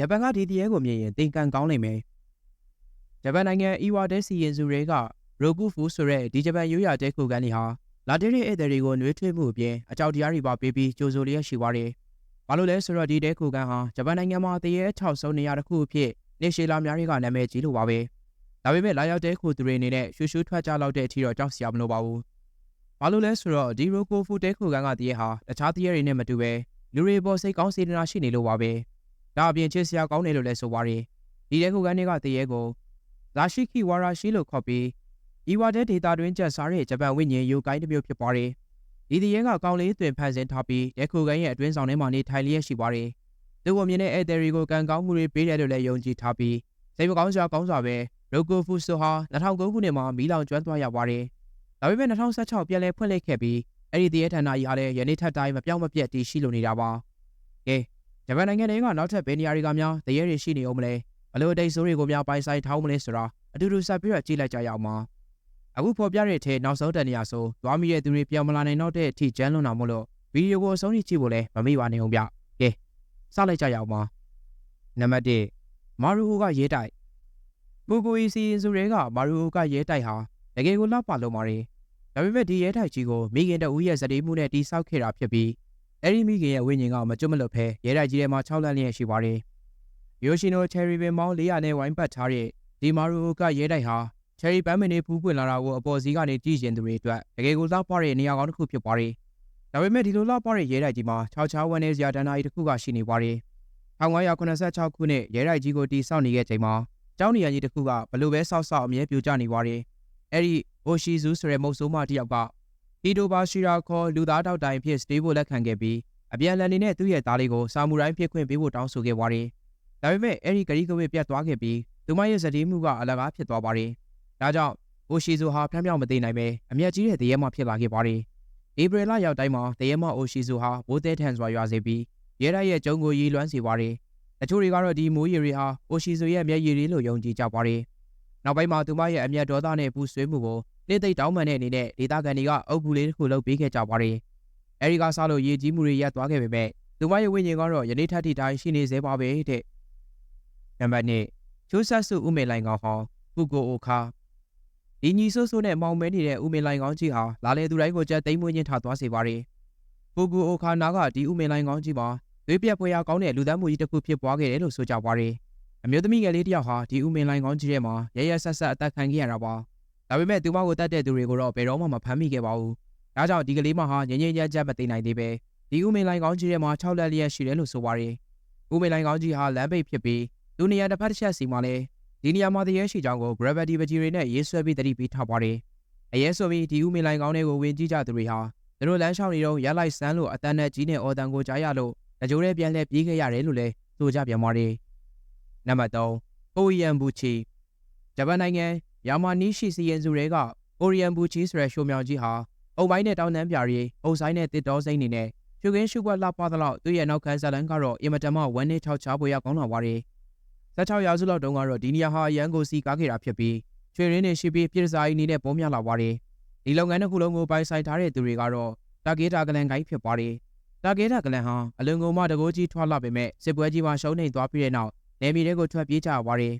ဂျပန်ကဒီတရေကိုမြင်ရင်တင်ကန်ကောင်းနိုင်မယ်ဂျပန်နိုင်ငံအီဝါတဲစီရင်စုတွေကရိုကူဖူဆိုတဲ့ဒီဂျပန်ရိုးရာတဲခုကန်တွေဟာလာတင်တဲ့ဧည့်သည်တွေကိုနှွေးထွေးမှုအပြင်အကြောက်တရားတွေပါပေးပြီးကြိုဆိုလျက်ရှိပါတယ်ဘာလို့လဲဆိုတော့ဒီတဲခုကန်ဟာဂျပန်နိုင်ငံမှာတရေထောက်ဆုံးနေရာတစ်ခုအဖြစ်နေရှေလာများတွေကနာမည်ကြီးလို့ပါပဲဒါပေမဲ့လာရောက်တဲ့ခုသူတွေအနေနဲ့ရှူရှူထွက်ကြလောက်တဲ့အထိတော့ကြောက်စရာမလိုပါဘူးဘာလို့လဲဆိုတော့ဒီရိုကိုဖူတဲခုကန်ကတရေဟာတခြားတရေတွေနဲ့မတူပဲလူတွေပေါ်စိတ်ကောင်းစေတနာရှိနေလို့ပါပဲ ဒါအပြင်ချစ်စရာကောင်းတယ်လို့လည်းဆိုပါတယ်ဒီတဲခုကန်တွေကတရေကိုဇာရှိခိဝါရာရှိလို့ခေါ်ပြီးဤဝါတဲ့ဒေတာတွင်ကျက်စားတဲ့ဂျပန်ဝိညာဉ်ယူကိုင်းတစ်မျိုးဖြစ်ပါတယ်ဒီတရေကကောင်းလေးတွင်ဖန်ဆင်းထားပြီးတဲခုကန်ရဲ့အတွင်းဆောင်ထဲမှာနေထိုင်လျက်ရှိပါတယ်သူ့ကိုမြင်တဲ့ဧည့်သည်တွေကိုကံကောင်းမှုတွေပေးတယ်လို့လည်းယုံကြည်ထားပြီးစိတ်မကောင်းစရာကောင်းစွာပဲရိုကိုဖူဆိုဟာ2009ခုနှစ်မှာမီလောင်ကျွမ်းသွားရပါတယ်ဒါပေမဲ့2016ပြန်လည်ဖွင့်လှစ်ခဲ့ပြီးအဲ့ဒီတရေဌာနကြီးအားလည်းယနေ့ထက်တိုင်းမပြောင်းမပြတ်တည်ရှိလို့နေတာပါကဲ ဂျပန်နိုင်ငံတွေကနောက်ထပ်ဘယ်နေရာတွေကများတရေတွေရှိနေအောင်မလဲဘလို့အတိတ်ဆိုးတွေကိုများပိုင်ဆိုင်ထားမလဲဆိုတာအတူတူဆက်ပြီးတော့ကြည့်လိုက်ကြရအောင်ပါအခုဖော်ပြတဲ့အထဲနောက်ဆုံးတနေရာဆိုသွားမိတဲ့သူတွေပြောင်းမလာနိုင်တော့တဲ့အထိကျန်းလွန်တာမို့လို့ဗီဒီယိုကိုအဆုံးထိကြည့်ဖို့လည်းမမေ့ပါနဲ့အောင်ဗျကဲစလိုက်ကြရအောင်ပါနံပါတ်1မာရူဟိုကရေးတိုက်ပူကူအီစီရင်စုတွေကမာရူဟိုကရေးတိုက်ဟာတကယ်ကိုလောက်ပါလုံးပါတယ်ဒါပေမဲ့ဒီရဲတိုက်ကြီးကိုမိခင်တဦးရဲ့ဇတိမှုနဲ့တိဆောက်ခဲ့တာဖြစ်ပြီး အဲ့ဒီမိခင်ရဲ့ဝိညာဉ်ကမကျွတ်မလွတ်ဖဲရဲတိုက်ကြီးထဲမှာ6လက်လျက်ရှိပါတယ်။ယိုရှင်နိုချယ်ရီပင်မောင်း400နဲ့ဝိုင်းပတ်ထားတဲ့ဒီမာရူကရဲတိုက်ဟာချယ်ရီပန်းမင်းတွေဖူးပွင့်လာတာကိုအပေါ်စီးကနေကြည့်ရင်သူတွေအတွက်တကယ်ကိုလောက်ပါတဲ့နေရာကောင်းတစ်ခုဖြစ်ပါတယ်။ဒါပေမဲ့ဒီလိုလောက်ပါတဲ့ရဲတိုက်ကြီးမှာ6ချားဝန်းနေစရာတန်းသားကြီးတစ်ခုကရှိနေပါတယ်။1986ခုနှစ်ရဲတိုက်ကြီးကိုတီးဆောက်နေခဲ့ချိန်မှာကျောင်းနေရာကြီးတစ်ခုကဘလို့ပဲဆောက်ဆောက်အမြဲပြိုကျနေပါတယ်။အဲ့ဒီအိုရှိဇူဆိုတဲ့မုတ်ဆိုးမတစ်ယောက်က ဟီတိုဘာရှိရာခေါ်လူသားတောက်တိုင်ဖြစ်စတေးဖို့လက်ခံခဲ့ပြီးအပြန်လန်နေတဲ့သူ့ရဲ့သားလေးကိုဆာမူရိုင်းဖြစ်ခွင့်ပေးဖို့တောင်းဆိုခဲ့ပါတယ်။ဒါပေမဲ့အဲ့ဒီဂရီကဝေပြတ်သွားခဲ့ပြီးသူမရဲ့ဇတိမှုကအလကားဖြစ်သွားပါတယ်။ဒါကြောင့်အိုရှိဇူဟာဖျောင်းဖျောင်းမသိနိုင်ပဲအမျက်ကြီးတဲ့တရေမဖြစ်လာခဲ့ပါတယ်။ဧပြီလရောက်တိုင်းမှာတရေမအိုရှိဇူဟာဘိုးသေးထန်စွာရွာစေပြီးရဲရရဲ့ကျုံကိုရီလွမ်းစေပါတယ်။တချို့တွေကတော့ဒီမိုးရီတွေဟာအိုရှိဇူရဲ့မျက်ရည်တွေလို့ယုံကြည်ကြပါတယ်။နောက်ပိုင်းမှာသူမရဲ့အမျက်ဒေါသနဲ့ပူဆွေးမှုကို နေ့သိပ်တောင်းပန်တဲ့အနေနဲ့ဒေတာကန်တွေကအုပ်ကူလေးတစ်ခုလုပ်ပေးခဲ့ကြပါတယ်။အဲဒီကစားလို့ရေကြီးမှုတွေရပ်သွားခဲ့ပေမဲ့သူမရဲ့ဝိညာဉ်ကတော့ယနေ့ထက်ထိတိုင်းရှိနေသေးပါပဲတဲ့။နံပါတ်1ချိုးဆက်စုဥမေလိုင်ကောင်ဟောင်းဖူကိုအိုခါဒီညီဆိုးဆိုးနဲ့မောင်မဲနေတဲ့ဥမေလိုင်ကောင်ကြီးဟာလာလေသူတိုင်းကိုကြက်သိမ်းမွေးခြင်းထားသွားစေပါတယ်။ဖူကိုအိုခါနာကဒီဥမေလိုင်ကောင်ကြီးမှာသွေးပြက်ဖွယ်ရာကောင်းတဲ့လူသားမှုကြီးတစ်ခုဖြစ်ပွားခဲ့တယ်လို့ဆိုကြပါတယ်။အမျိုးသမီးငယ်လေးတစ်ယောက်ဟာဒီဥမေလိုင်ကောင်ကြီးထဲမှာရရဆက်ဆက်အသက်ခံခဲ့ရတာပါ။ ဒါပေမဲ့သူမကိုတတ်တဲ့သူတွေကိုတော့ဘယ်တော့မှမဖမ်းမိခဲ့ပါဘူး။ဒါကြောင့်ဒီကလေးမဟာငငယ်ကြက်ကြက်မသိနိုင်သေးပဲဒီဥမေလိုင်ကောင်ကြီးထဲမှာ6လက်လျက်ရှိတယ်လို့ဆိုပါတယ်။ဥမေလိုင်ကောင်ကြီးဟာလမ်းပိတ်ဖြစ်ပြီးသူနေရာတစ်ဖက်တစ်ချက်စီမှာလဲဒီနေရာမှာတရေရှိကြောင်းကို gravity ပကြီးတွေနဲ့ရေးဆွဲပြီးတတိပေးထားပါတယ်။အရေးဆိုပြီးဒီဥမေလိုင်ကောင်တွေကိုဝင်ကြည့်ကြသူတွေဟာသူတို့လမ်းလျှောက်နေတော့ရလိုက်စမ်းလို့အတန်းနဲ့ကြီးနဲ့အော်တန်ကိုကြားရလို့တကြိုးနဲ့ပြန်လဲပြေးခဲ့ရတယ်လို့လဲဆိုကြပြန်ပါတယ်။နံပါတ်3ပိုယန်ဘူချီဂျပန်နိုင်ငံ ယာမာနီရှိစီရင်စုတွေကအိုရီယန်ဘူချီဆိုတဲ့ရှိုးမြောင်ကြီးဟာအုပ်ပိုင်းနဲ့တောင်တန်းပြာရီအုပ်ဆိုင်နဲ့တစ်တော်စိမ့်နေနဲ့ရှုခင်းရှုကွက်လှပသလောက်သူ့ရဲ့နောက်ခံဇလန်ကတော့အင်မတန်မှဝမ်းနေထောက်ချပွေရကောင်းလာပါတယ်16ရာစုလောက်တုန်းကတော့ဒီနေရာဟာရန်ကိုစီကားခဲ့တာဖြစ်ပြီးချွေရင်းနဲ့ရှိပြီးပြည်စာအီနေနဲ့ပုံများလာပါတယ်ဒီလုပ်ငန်းတစ်ခုလုံးကိုပိုင်ဆိုင်ထားတဲ့သူတွေကတော့တာဂေတာဂလန်ကိုင်းဖြစ်ပါတယ်တာဂေတာဂလန်ဟာအလွန်ကုန်မှတကိုးကြီးထွာလာပေမဲ့စစ်ပွဲကြီးမှာရှုံးနေသွားပြီးတဲ့နောက်နေမီတွေကိုထွက်ပြေးကြပါတယ်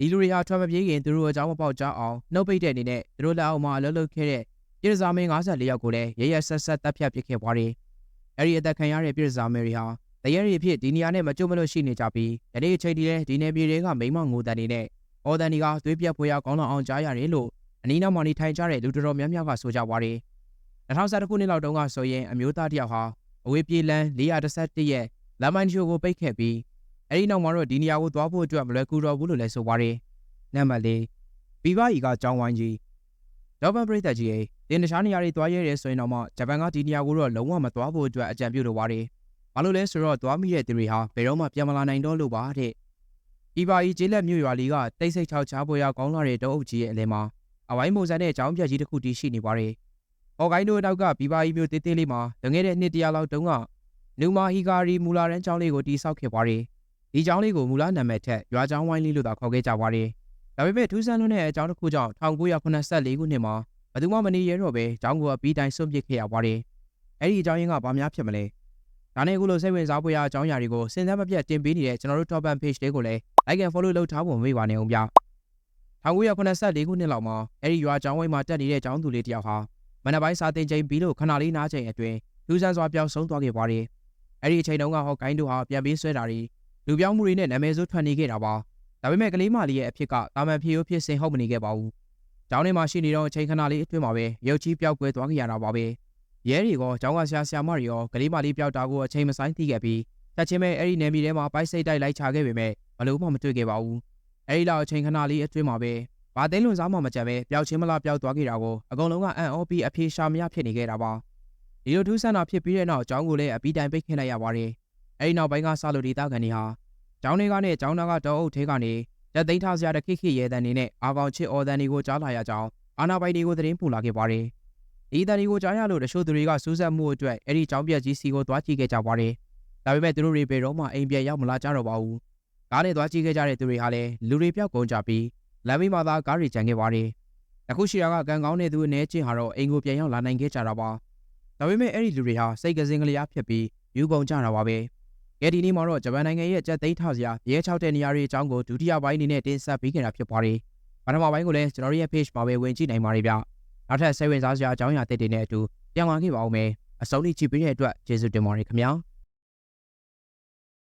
ဒီလူတွေဟာထွက်မပြေးခင်သူတို့အကြောင်းမပေါက်ကြအောင်နှုတ်ပိတ်တဲ့အနေနဲ့သူတို့လက်အောက်မှာအလုပ်လုပ်ခဲ့တဲ့ပြည်စာမင်း54ယောက်ကိုလည်းရရဆက်ဆက်တပ်ဖြတ်ပစ်ခဲ့ပါတယ်အဲ့ဒီအသက်ခံရတဲ့ပြည်စာမင်းတွေဟာတရဲရီဖြစ်ဒီနေရာနဲ့မကြုံမလို့ရှိနေကြပြီးယနေ့အချိန်ဒီလဲဒီနယ်ပြည်တွေကမိမငိုတန်နေနဲ့အော်တန်ဒီကသွေးပြက်ဖွေရကောင်းလောက်အောင်ကြားရတယ်လို့အနီးနောက်မှာနေထိုင်ကြတဲ့လူတော်တော်များများကဆိုကြပါတယ်2011ခုနှစ်လောက်တုန်းကဆိုရင်အမျိုးသားတယောက်ဟာအဝေးပြေးလန်း411ရဲ့လမ်းမိုင်းချိုကိုပိတ်ခဲ့ပြီး အဲဒီနောက်မှာတော့ဒီနေရာကိုသွားဖို့အတွက်မလွယ်ကူတော့ဘူးလို့လည်းဆိုပါတယ်နံပါတ်၄ဘီဘာအီကကြောင်းဝိုင်းကြီးဒေါ်ဘန်ပရိသတ်ကြီးရဲ့တင်တခြားနေရာတွေသွားရဲရဲဆိုရင်တော့မှဂျပန်ကဒီနေရာကိုတော့လုံးဝမသွားဖို့အတွက်အကြံပြုလိုပါတယ်။ဘာလို့လဲဆိုတော့သွားမိတဲ့သူတွေဟာဘယ်တော့မှပြန်မလာနိုင်တော့လို့ပါတဲ့။ဤပါဤကျေးလက်မြို့ရွာလေးကတိတ်ဆိတ်ချောက်ချားပေါ်ရကောင်းလာတဲ့တောအုပ်ကြီးရဲ့အလဲမှာအဝိုင်းမိုးစံတဲ့အကြောင်းပြကြီးတစ်ခုတည်ရှိနေပါတယ်။အော်ဂိုင်းတို့နောက်ကဘီပါဤမြို့တေးသေးလေးမှာလွန်ခဲ့တဲ့နှစ်တရာလောက်တုန်းကနူမာဟီဂါရီမူလာရန်ကျောင်းလေးကိုတည်ဆောက်ခဲ့ပါတယ်။ ဒီကျောင်းလေးကိုမူလာနာမည်ထက်ရွာကျောင်းဝိုင်းလေးလို့သာခေါ်ခဲ့ကြပါတယ်။ဒါပေမဲ့ထူးဆန်းလွန်းတဲ့အကြောင်းတစ်ခုကြောင့်1984ခုနှစ်မှာဘယ်သူမှမနေရတော့ပဲကျောင်းကိုအပြီးတိုင်းဆွန့်ပစ်ခဲ့ရပါတယ်။အဲ့ဒီအကြောင်းရင်းကဘာများဖြစ်မလဲဒါနဲ့အခုလိုစိတ်ဝင်စားဖွယ်ရာအကြောင်းအရာတွေကိုစဉ်ဆက်မပြတ်တင်ပေးနေတဲ့ကျွန်တော်တို့ top ban page လေးကိုလည်း like and follow လုပ်ထားဖို့မေ့ပါနဲ့အောင်ဗျ1984ခုနှစ်လောက်မှာအဲ့ဒီရွာကျောင်းဝိုင်းမှာတက်နေတဲ့ကျောင်းသူလေးတစ်ယောက်ဟာမနက်ပိုင်းစာသင်ချိန်ပြီးလို့ခဏလေးနားချိန်အတွင်းလူဆန်းစွာပျောက်ဆုံးသွားခဲ့ပါတယ်အဲ့ဒီအချိန်တုန်းကဟောက်ကိုင်းတို့ဟာပြန်ပြီးဆွဲတာတွေ လူပြောင်းမှုတွေနဲ့နာမည်ဆိုးထွက်နေခဲ့တာပါဒါပေမဲ့ကလေးမလေးရဲ့အဖြစ်ကတာမန်ဖြေရိုးဖြစ်စဉ်ဟုတ်မနေခဲ့ပါဘူးကျောင်းထဲမှာရှိနေတော့အချိန်ခဏလေးအတွင်းမှာပဲရုပ်ကြီးပျောက်ကွယ်သွားခဲ့ရတာပါပဲရဲတွေကကျောင်းကဆရာဆရာမတွေရောကလေးမလေးပျောက်တာကိုအချိန်မဆိုင်သိခဲ့ပြီးတက်ချင်းမဲ့အဲ့ဒီနယ်မြေထဲမှာပိုက်စိတ်တိုက်လိုက်ချခဲ့ပေမဲ့ဘလို့မှမတွေ့ခဲ့ပါဘူးအဲ့ဒီလောက်အချိန်ခဏလေးအတွင်းမှာပဲဘာသိန်းလွန်စားမှမကြံပဲပျောက်ချင်းမလားပျောက်သွားခဲ့တာကိုအကုန်လုံးကအံ့ဩပြီးအပြေရှာမရဖြစ်နေခဲ့တာပါဒီလိုထူးဆန်းတာဖြစ်ပြီးတဲ့နောက်ကျောင်းကိုလည်းအပီးတိုင်ပိတ်ခင်းလိုက်ရပါတယ် အဲ့ဒီနောက်ပိုင်းကစလို့ဒေသခံတွေဟာကျောင်းတွေကနဲ့ကျောင်းသားကတောအုပ်ထဲကနေတက်သိမ်းထားစရာတခိခိရဲတန်နေနဲ့အာကောင်ချစ်အော်တန်တွေကိုကြားလာရကြောင်းအာနာပိုင်တွေကိုသတင်းပို့လာခဲ့ပါတယ်ဒီတန်တွေကိုကြားရလို့တချို့သူတွေကစူးစမ်းမှုအတွက်အဲ့ဒီကျောင်းပြက်ကြီးစီကိုသွားကြည့်ခဲ့ကြပါတယ်ဒါပေမဲ့သူတို့တွေဘယ်တော့မှအိမ်ပြန်ရောက်မလာကြတော့ပါဘူးကားနဲ့သွားကြည့်ခဲ့ကြတဲ့သူတွေဟာလည်းလူတွေပြောက်ကုန်ကြပြီးလမ်းမေးမှာသာကားတွေကျန်ခဲ့ပါတယ်အခုရှိတာကကံကောင်းတဲ့သူအနေချင်းဟာတော့အိမ်ကိုပြန်ရောက်လာနိုင်ခဲ့ကြတာပါဒါပေမဲ့အဲ့ဒီလူတွေဟာစိတ်ကစင်ကလေးအားဖြစ်ပြီးယူကုန်ကြတာပါပဲ ကဲဒီနေ့မှာတော့ဂျပန်နိုင်ငံရဲ့ကြက်သိန်းထောက်စရာရဲ6တဲ့နေရာတွေအကြောင်းကိုဒုတိယပိုင်းအနေနဲ့တင်ဆက်ပေးခဲ့တာဖြစ်ပါတယ်ပထမပိုင်းကိုလည်းကျွန်တော်တို့ရဲ့ page မှာပဲဝင်ကြည့်နိုင်ပါတယ်ဗျနောက်ထပ်စိတ်ဝင်စားစရာအကြောင်းအရာတွေနဲ့အတူပြန်လာခဲ့ပါဦးမယ်အဆုံးထိကြည့်ပေးတဲ့အတွက်ကျေးဇူးတင်ပါတယ်ခင်ဗျာ